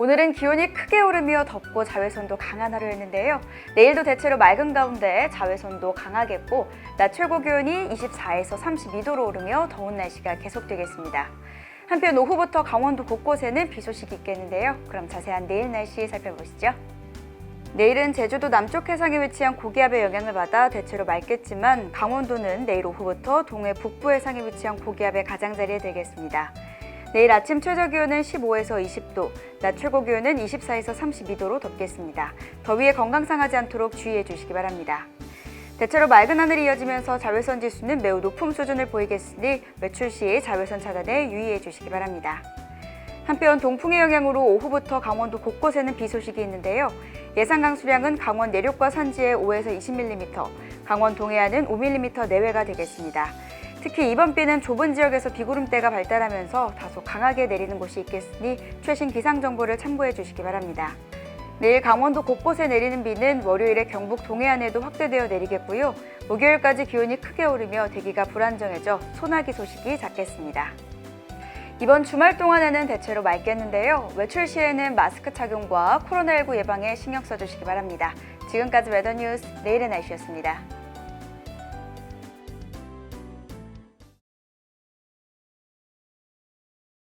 오늘은 기온이 크게 오르며 덥고 자외선도 강한 하루였는데요. 내일도 대체로 맑은 가운데 자외선도 강하겠고 낮 최고 기온이 24에서 32도로 오르며 더운 날씨가 계속되겠습니다. 한편 오후부터 강원도 곳곳에는 비 소식이 있겠는데요. 그럼 자세한 내일 날씨 살펴보시죠. 내일은 제주도 남쪽 해상에 위치한 고기압의 영향을 받아 대체로 맑겠지만 강원도는 내일 오후부터 동해 북부 해상에 위치한 고기압의 가장자리에 들겠습니다. 내일 아침 최저 기온은 15에서 20도, 낮 최고 기온은 24에서 32도로 덥겠습니다. 더위에 건강 상하지 않도록 주의해 주시기 바랍니다. 대체로 맑은 하늘이 이어지면서 자외선 지수는 매우 높은 수준을 보이겠으니 외출 시 자외선 차단에 유의해 주시기 바랍니다. 한편 동풍의 영향으로 오후부터 강원도 곳곳에는 비 소식이 있는데요. 예상 강수량은 강원 내륙과 산지에 5에서 20mm, 강원 동해안은 5mm 내외가 되겠습니다. 특히 이번 비는 좁은 지역에서 비구름대가 발달하면서 다소 강하게 내리는 곳이 있겠으니 최신 기상 정보를 참고해 주시기 바랍니다. 내일 강원도 곳곳에 내리는 비는 월요일에 경북 동해안에도 확대되어 내리겠고요. 목요일까지 기온이 크게 오르며 대기가 불안정해져 소나기 소식이 잦겠습니다. 이번 주말 동안에는 대체로 맑겠는데요. 외출 시에는 마스크 착용과 코로나19 예방에 신경 써주시기 바랍니다. 지금까지 웨더뉴스 내일의 날씨였습니다.